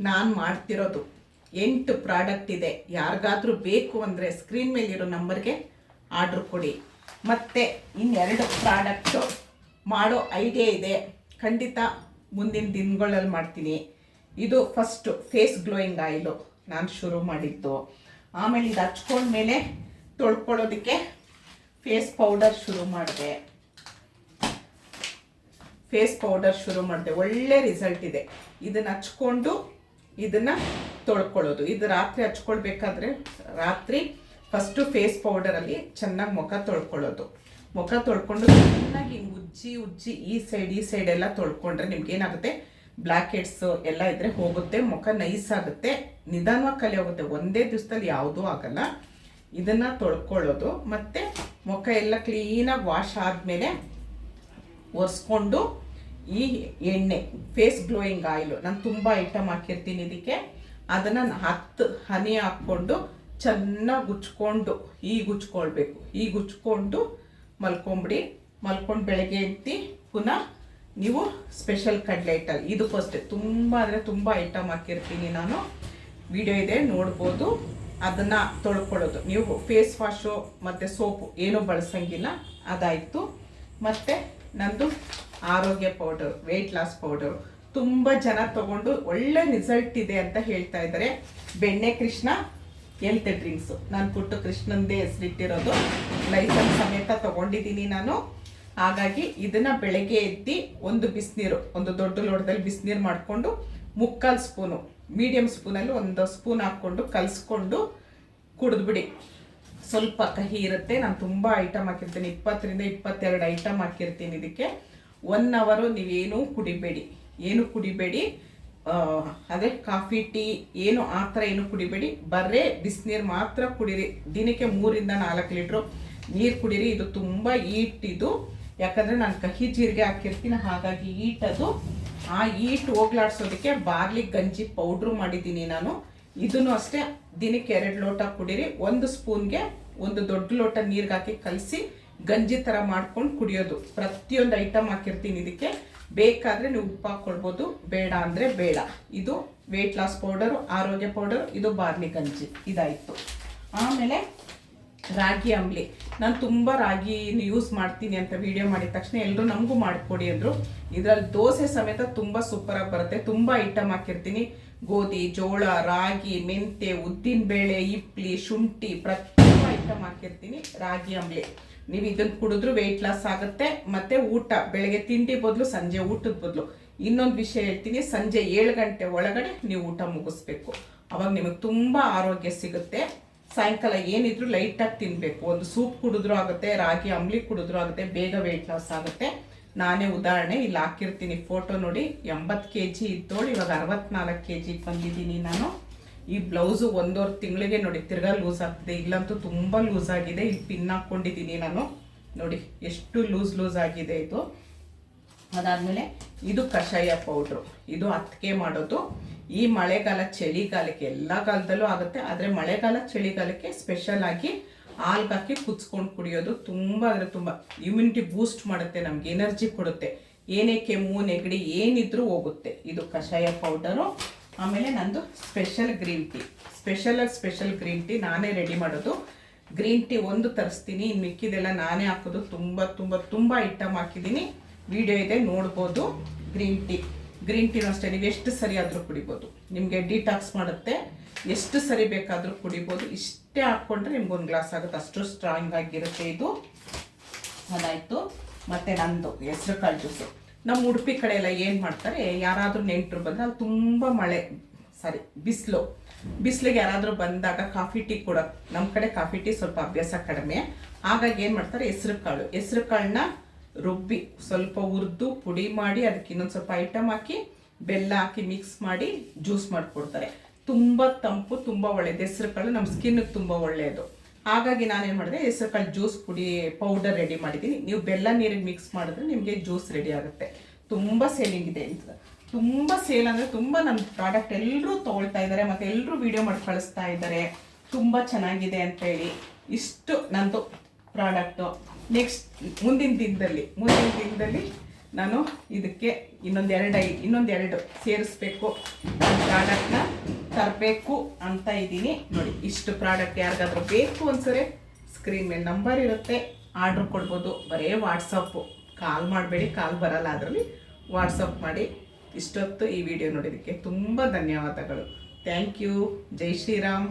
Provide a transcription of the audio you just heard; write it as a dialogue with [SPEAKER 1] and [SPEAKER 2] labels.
[SPEAKER 1] ನಾನು ಮಾಡ್ತಿರೋದು. ಎಂಟು ಪ್ರಾಡಕ್ಟ್ ಇದೆ. ಯಾರಿಗಾದ್ರೂ ಬೇಕು ಅಂದರೆ ಸ್ಕ್ರೀನ್ ಮೇಲಿರೋ ನಂಬರ್ಗೆ ಆರ್ಡ್ರ್ ಕೊಡಿ. ಮತ್ತು ಇನ್ನೆರಡು ಪ್ರಾಡಕ್ಟು ಮಾಡೋ ಐಡಿಯಾ ಇದೆ. ಖಂಡಿತ ಮುಂದಿನ ದಿನಗಳಲ್ಲಿ ಮಾಡ್ತೀನಿ. ಇದು ಫಸ್ಟು ಫೇಸ್ ಗ್ಲೋಯಿಂಗ್ ಆಯಿಲು ನಾನು ಶುರು ಮಾಡಿದ್ದು. ಆಮೇಲೆ ಇದು ಹಚ್ಕೊಂಡ್ಮೇಲೆ ತೊಳ್ಕೊಳ್ಳೋದಕ್ಕೆ ಫೇಸ್ ಪೌಡರ್ ಶುರು ಮಾಡಿದೆ. ಫೇಸ್ ಪೌಡರ್ ಶುರು ಮಾಡಿದೆ. ಒಳ್ಳೆ ರಿಸಲ್ಟ್ ಇದೆ. ಇದನ್ನು ಹಚ್ಕೊಂಡು ಇದನ್ನ ತೊಳ್ಕೊಳ್ಳೋದು. ಇದು ರಾತ್ರಿ ಹಚ್ಕೊಳ್ಬೇಕಾದ್ರೆ ರಾತ್ರಿ ಫಸ್ಟು ಫೇಸ್ ಪೌಡರಲ್ಲಿ ಚೆನ್ನಾಗಿ ಮುಖ ತೊಳ್ಕೊಳ್ಳೋದು. ಮುಖ ತೊಳ್ಕೊಂಡು ಚೆನ್ನಾಗಿ ಉಜ್ಜಿ ಉಜ್ಜಿ ಈ ಸೈಡ್ ಈ ಸೈಡ್ ಎಲ್ಲ ತೊಳ್ಕೊಂಡ್ರೆ ನಿಮ್ಗೆ ಏನಾಗುತ್ತೆ? ಬ್ಲ್ಯಾಕ್ ಹೆಡ್ಸ್ ಎಲ್ಲ ಇದ್ರೆ ಹೋಗುತ್ತೆ, ಮುಖ ನೈಸ್ ಆಗುತ್ತೆ, ನಿಧಾನವಾಗಿ ಕಲಿ ಹೋಗುತ್ತೆ. ಒಂದೇ ದಿವಸದಲ್ಲಿ ಯಾವುದೂ ಆಗಲ್ಲ. ಇದನ್ನ ತೊಳ್ಕೊಳ್ಳೋದು. ಮತ್ತೆ ಮುಖ ಎಲ್ಲ ಕ್ಲೀನಾಗಿ ವಾಶ್ ಆದಮೇಲೆ ಒರೆಸ್ಕೊಂಡು ಈ ಎಣ್ಣೆ ಫೇಸ್ ಗ್ಲೋಯಿಂಗ್ ಆಯಿಲು ನಾನು ತುಂಬ ಐಟಮ್ ಹಾಕಿರ್ತೀನಿ ಇದಕ್ಕೆ. ಅದನ್ನು ಹತ್ತು ಹನಿ ಹಾಕ್ಕೊಂಡು ಚೆನ್ನಾಗಿ ಉಚ್ಕೊಂಡು ಈಗ ಉಚ್ಕೊಳ್ಬೇಕು ಈಗ ಉಚ್ಕೊಂಡು ಮಲ್ಕೊಂಬಿಡಿ. ಮಲ್ಕೊಂಡು ಬೆಳಗ್ಗೆ ಎತ್ತಿ ಪುನಃ ನೀವು ಸ್ಪೆಷಲ್ ಕಡ್ಲೆ ಹಿಟ್ಟಲ್ಲಿ. ಫಸ್ಟ್ ತುಂಬ ಅಂದರೆ ತುಂಬ ಐಟಮ್ ಹಾಕಿರ್ತೀನಿ ನಾನು. ವಿಡಿಯೋ ಇದೆ, ನೋಡ್ಬೋದು. ಅದನ್ನು ತೊಳ್ಕೊಳ್ಳೋದು. ನೀವು ಫೇಸ್ ವಾಶು ಮತ್ತು ಸೋಪು ಏನೂ ಬಳಸಂಗಿಲ್ಲ. ಅದಾಯಿತು. ಮತ್ತು ನಂದು ಆರೋಗ್ಯ ಪೌಡರ್ ವೆಯ್ಟ್ ಲಾಸ್ ಪೌಡರ್ ತುಂಬ ಜನ ತಗೊಂಡು ಒಳ್ಳೆ ರಿಸಲ್ಟ್ ಇದೆ ಅಂತ ಹೇಳ್ತಾ ಇದ್ದಾರೆ. ಬೆಣ್ಣೆ ಕೃಷ್ಣ ಹೆಲ್ತ್ ಡ್ರಿಂಕ್ಸು ನಾನು ಪುಟ್ಟು ಕೃಷ್ಣಂದೇ ಹೆಸರಿಟ್ಟಿರೋದು. ಲೈಸನ್ಸ್ ಸಮೇತ ತಗೊಂಡಿದ್ದೀನಿ ನಾನು. ಹಾಗಾಗಿ ಇದನ್ನ ಬೆಳಗ್ಗೆ ಎತ್ತಿ ಒಂದು ಬಿಸಿನೀರು, ಒಂದು ದೊಡ್ಡ ಲೋಟದಲ್ಲಿ ಬಿಸಿನೀರು ಮಾಡಿಕೊಂಡು ಮುಕ್ಕಾಲು ಸ್ಪೂನು ಮೀಡಿಯಮ್ ಸ್ಪೂನಲ್ಲಿ ಒಂದು ಸ್ಪೂನ್ ಹಾಕ್ಕೊಂಡು ಕಲಿಸ್ಕೊಂಡು ಕುಡಿದ್ಬಿಡಿ. ಸ್ವಲ್ಪ ಕಹಿ ಇರುತ್ತೆ. ನಾನು ತುಂಬ ಐಟಮ್ ಹಾಕಿರ್ತೀನಿ. ಇಪ್ಪತ್ತರಿಂದ ಇಪ್ಪತ್ತೆರಡು ಐಟಮ್ ಹಾಕಿರ್ತೀನಿ ಇದಕ್ಕೆ. ಒನ್ ಅವರು ನೀವೇನು ಕುಡಿಬೇಡಿ. ಏನು ಕುಡಿಬೇಡಿ? ಅದೇ ಕಾಫಿ ಟೀ ಏನು ಆ ಥರ ಏನು ಕುಡಿಬೇಡಿ. ಬರ್ರೆ ಬಿಸಿನೀರು ಮಾತ್ರ ಕುಡೀರಿ. ದಿನಕ್ಕೆ ಮೂರಿಂದ ನಾಲ್ಕು ಲೀಟ್ರು ನೀರು ಕುಡೀರಿ. ಇದು ತುಂಬ ಇದು. ಯಾಕಂದರೆ ನಾನು ಕಹಿ ಜೀರಿಗೆ ಹಾಕಿರ್ತೀನಿ. ಹಾಗಾಗಿ ಈಟ್ ಅದು. ಆ ಈಟ್ ಹೋಗ್ಲಾಡ್ಸೋದಕ್ಕೆ ಬಾರ್ಲಿ ಗಂಜಿ ಪೌಡ್ರು ಮಾಡಿದ್ದೀನಿ ನಾನು. ಇದನ್ನು ಅಷ್ಟೇ ದಿನಕ್ಕೆ ಎರಡು ಲೋಟ ಕುಡೀರಿ. ಒಂದು ಸ್ಪೂನ್ಗೆ ಒಂದು ದೊಡ್ಡ ಲೋಟ ನೀರಿಗೆ ಹಾಕಿ ಕಲಸಿ ಗಂಜಿ ಥರ ಮಾಡ್ಕೊಂಡು ಕುಡಿಯೋದು. ಪ್ರತಿಯೊಂದು ಐಟಮ್ ಹಾಕಿರ್ತೀನಿ ಇದಕ್ಕೆ. ಬೇಕಾದರೆ ನೀವು ಉಪ್ಪು ಹಾಕ್ಕೊಳ್ಬೋದು ಬೇಡ ಅಂದರೆ ಬೇಡ. ಇದು ವೇಟ್ ಲಾಸ್ ಪೌಡರು ಆರೋಗ್ಯ ಪೌಡರ್ ಇದು ಬಾರ್ಲಿ ಗಂಜಿ. ಇದಾಯಿತು. ಆಮೇಲೆ ರಾಗಿ ಅಂಬ್ಲಿ. ನಾನು ತುಂಬ ರಾಗಿ ಯೂಸ್ ಮಾಡ್ತೀನಿ ಅಂತ ವಿಡಿಯೋ ಮಾಡಿದ ತಕ್ಷಣ ಎಲ್ಲರೂ ನಮಗೂ ಮಾಡಿಕೊಡಿ ಅಂದರು. ಇದರಲ್ಲಿ ದೋಸೆ ಸಮೇತ ತುಂಬ ಸೂಪರಾಗಿ ಬರುತ್ತೆ. ತುಂಬ ಐಟಮ್ ಹಾಕಿರ್ತೀನಿ. ಗೋಧಿ, ಜೋಳ, ರಾಗಿ ಮೆಂತೆ ಉದ್ದಿನ ಬೇಳೆ ಇಪ್ಲಿ ಶುಂಠಿ, ಪ್ರತಿಯೊಂದು ಐಟಮ್ ಹಾಕಿರ್ತೀನಿ. ರಾಗಿ ಅಂಬ್ಲಿ ನೀವು ಇದನ್ನು ಕುಡಿದ್ರು ವೆಯ್ಟ್ ಲಾಸ್ ಆಗುತ್ತೆ. ಮತ್ತೆ ಊಟ, ಬೆಳಗ್ಗೆ ತಿಂಡಿ ಬದಲು, ಸಂಜೆ ಊಟದ ಬದಲು. ಇನ್ನೊಂದು ವಿಷಯ ಹೇಳ್ತೀನಿ. ಸಂಜೆ ಏಳು ಗಂಟೆ ಒಳಗಡೆ ನೀವು ಊಟ ಮುಗಿಸ್ಬೇಕು. ಅವಾಗ ನಿಮಗೆ ತುಂಬ ಆರೋಗ್ಯ ಸಿಗುತ್ತೆ. ಸಾಯಂಕಾಲ ಏನಿದ್ರು ಲೈಟಾಗಿ ತಿನ್ನಬೇಕು ಒಂದು ಸೂಪ್ ಕುಡಿದ್ರೂ ಆಗುತ್ತೆ, ರಾಗಿ ಅಂಬ್ಲಿ ಕುಡಿದ್ರೂ ಆಗುತ್ತೆ, ಬೇಗ ವೆಯ್ಟ್ ಲಾಸ್ ಆಗುತ್ತೆ. ನಾನೇ ಉದಾಹರಣೆ ಇಲ್ಲಿ ಹಾಕಿರ್ತೀನಿ. ಫೋಟೋ ನೋಡಿ, ಎಂಬತ್ತು ಕೆ ಜಿ ಇದ್ದೋಳು, ಇವಾಗ ಅರವತ್ನಾಲ್ಕು ಕೆ ಜಿ ಬಂದಿದ್ದೀನಿ ನಾನು. ಈ ಬ್ಲೌಸು ಒಂದೂವರೆ ತಿಂಗಳಿಗೆ ನೋಡಿ, ತಿರ್ಗಾ ಲೂಸ್ ಆಗ್ತಿದೆ. ಇಲ್ಲಂತೂ ತುಂಬ ಲೂಸ್ ಆಗಿದೆ. ಇಲ್ಲಿ ಪಿನ್ ಹಾಕ್ಕೊಂಡಿದ್ದೀನಿ ನಾನು. ನೋಡಿ, ಎಷ್ಟು ಲೂಸ್ ಲೂಸ್ ಆಗಿದೆ ಇದು. ಅದಾದಮೇಲೆ ಇದು ಕಷಾಯ ಪೌಡ್ರು ಇದು ಅತ್ತಿಗೆ ಮಾಡೋದು. ಈ ಮಳೆಗಾಲ ಚಳಿಗಾಲಕ್ಕೆ, ಎಲ್ಲ ಕಾಲದಲ್ಲೂ ಆಗುತ್ತೆ. ಆದರೆ ಮಳೆಗಾಲ ಚಳಿಗಾಲಕ್ಕೆ ಸ್ಪೆಷಲ್ ಆಗಿ ಹಾಲ್ಗೆ ಹಾಕಿ ಕುದಿಸ್ಕೊಂಡು ಕುಡಿಯೋದು ತುಂಬ ಅಂದರೆ ತುಂಬ ಇಮ್ಯುನಿಟಿ ಬೂಸ್ಟ್ ಮಾಡುತ್ತೆ, ನಮ್ಗೆ ಎನರ್ಜಿ ಕೊಡುತ್ತೆ. ಏನೇ ಕೆಮ್ಮು, ನೆಗಡಿ ಏನಿದ್ರೂ ಹೋಗುತ್ತೆ. ಇದು ಕಷಾಯ ಪೌಡರು ಆಮೇಲೆ ನಂದು special green tea special special green tea ನಾನೇ ರೆಡಿ ಮಾಡೋದು. ಗ್ರೀನ್ ಟೀ ಒಂದು ತರಿಸ್ತೀನಿ ಇನ್ನು ಮಿಕ್ಕಿದೆಲ್ಲ ನಾನೇ ಹಾಕೋದು. ತುಂಬ ತುಂಬ ತುಂಬ ಐಟಮ್ ಹಾಕಿದ್ದೀನಿ. ವಿಡಿಯೋ ಇದೆ, ನೋಡ್ಬೋದು. ಗ್ರೀನ್ ಟೀ ಗ್ರೀನ್ ಟೀನೂ ಅಷ್ಟೇ ನೀವು ಎಷ್ಟು ಸರಿ ಆದರೂ ಕುಡಿಬೋದು. ನಿಮಗೆ ಡಿಟಾಕ್ಸ್ ಮಾಡುತ್ತೆ. ಎಷ್ಟು ಸರಿ ಬೇಕಾದರೂ ಕುಡಿಬೋದು. ಇಷ್ಟೇ ಹಾಕ್ಕೊಂಡ್ರೆ ನಿಮ್ಗೆ ಒಂದು ಗ್ಲಾಸ್ ಆಗುತ್ತೆ. ಅಷ್ಟು ಸ್ಟ್ರಾಂಗ್ ಆಗಿರುತ್ತೆ ಇದು. ಅದಾಯಿತು. ಮತ್ತು ನಂದು, ಹೆಸರು ಕಾಳು ಜ್ಯೂಸು. ನಮ್ಮ ಉಡುಪಿ ಕಡೆ ಎಲ್ಲ ಏನು ಮಾಡ್ತಾರೆ, ಯಾರಾದರೂ ನೆಂಟರು ಬಂದರೆ ಅಲ್ಲಿ ತುಂಬ ಮಳೆ, ಸಾರಿ, ಬಿಸಿಲು. ಬಿಸಿಲಿಗೆ ಯಾರಾದರೂ ಬಂದಾಗ ಕಾಫಿ ಟೀ ಕೂಡ, ನಮ್ಮ ಕಡೆ ಕಾಫಿ ಟೀ ಸ್ವಲ್ಪ ಅಭ್ಯಾಸ ಕಡಿಮೆ. ಹಾಗಾಗಿ ಏನು ಮಾಡ್ತಾರೆ, ಹೆಸರು ಕಾಳು. ಹೆಸರು ಕಾಳನ್ನ ರುಬ್ಬಿ, ಸ್ವಲ್ಪ ಹುರಿದು, ಪುಡಿ ಮಾಡಿ, ಅದಕ್ಕೆ ಇನ್ನೊಂದು ಸ್ವಲ್ಪ ಐಟಮ್ ಹಾಕಿ, ಬೆಲ್ಲ ಹಾಕಿ ಮಿಕ್ಸ್ ಮಾಡಿ ಜ್ಯೂಸ್ ಮಾಡಿಕೊಡ್ತಾರೆ. ತುಂಬ ತಂಪು, ತುಂಬ ಒಳ್ಳೆಯದು ಹೆಸ್ರು ಕಾಳು ನಮ್ಮ ಸ್ಕಿನ್ಗೆ ತುಂಬ ಒಳ್ಳೆಯದು ಹಾಗಾಗಿ ನಾನೇನು ಮಾಡಿದೆ, ಹೆಸರು ಕಾಳು ಜ್ಯೂಸ್ ಪುಡಿ ಪೌಡರ್ ರೆಡಿ ಮಾಡಿದ್ದೀನಿ. ನೀವು ಬೆಲ್ಲ ನೀರಿಗೆ ಮಿಕ್ಸ್ ಮಾಡಿದ್ರೆ ನಿಮಗೆ ಜ್ಯೂಸ್ ರೆಡಿ ಆಗುತ್ತೆ. ತುಂಬ ಸೇಲಿಂಗ್ ಇದೆ ಅಂತ. ತುಂಬ ಸೇಲ್ ಅಂದರೆ ತುಂಬ ನಮ್ಮ ಪ್ರಾಡಕ್ಟ್ ಎಲ್ಲರೂ ತೊಗೊಳ್ತಾ ಇದ್ದಾರೆ ಮತ್ತು ಎಲ್ಲರೂ ವಿಡಿಯೋ ಮಾಡಿ ಕಳಿಸ್ತಾ ಇದ್ದಾರೆ ತುಂಬ ಚೆನ್ನಾಗಿದೆ ಅಂತ ಹೇಳಿ ಇಷ್ಟು ನಂದು ಪ್ರಾಡಕ್ಟು ನೆಕ್ಸ್ಟ್ ಮುಂದಿನ ದಿನದಲ್ಲಿ ಮುಂದಿನ ದಿನದಲ್ಲಿ ನಾನು ಇದಕ್ಕೆ ಇನ್ನೊಂದು ಎರಡು ಐ ಇನ್ನೊಂದು ಎರಡು ಸೇರಿಸ್ಬೇಕು. ಪ್ರಾಡಕ್ಟ್ನ ತರಬೇಕು ಅಂತ ಇದ್ದೀನಿ. ನೋಡಿ, ಇಷ್ಟು ಪ್ರಾಡಕ್ಟ್ ಯಾರಿಗಾದ್ರೂ ಬೇಕು ಅನ್ಸರೆ ಸ್ಕ್ರೀನ್ ಮೇಲೆ ನಂಬರ್ ಇರುತ್ತೆ. ಆರ್ಡ್ರ್ ಕೊಡ್ಬೋದು. ಬರೀ ವಾಟ್ಸಪ್ಪು ಕಾಲ್ ಮಾಡಬೇಡಿ ಕಾಲ್ ಬರಲ್ಲ. ಅದರಲ್ಲಿ ವಾಟ್ಸಪ್ ಮಾಡಿ ಇಷ್ಟೊತ್ತು ಈ ವಿಡಿಯೋ ನೋಡಿದ್ದಕ್ಕೆ ತುಂಬ ಧನ್ಯವಾದಗಳು. ಥ್ಯಾಂಕ್ ಯು ಜೈ ಶ್ರೀರಾಮ್.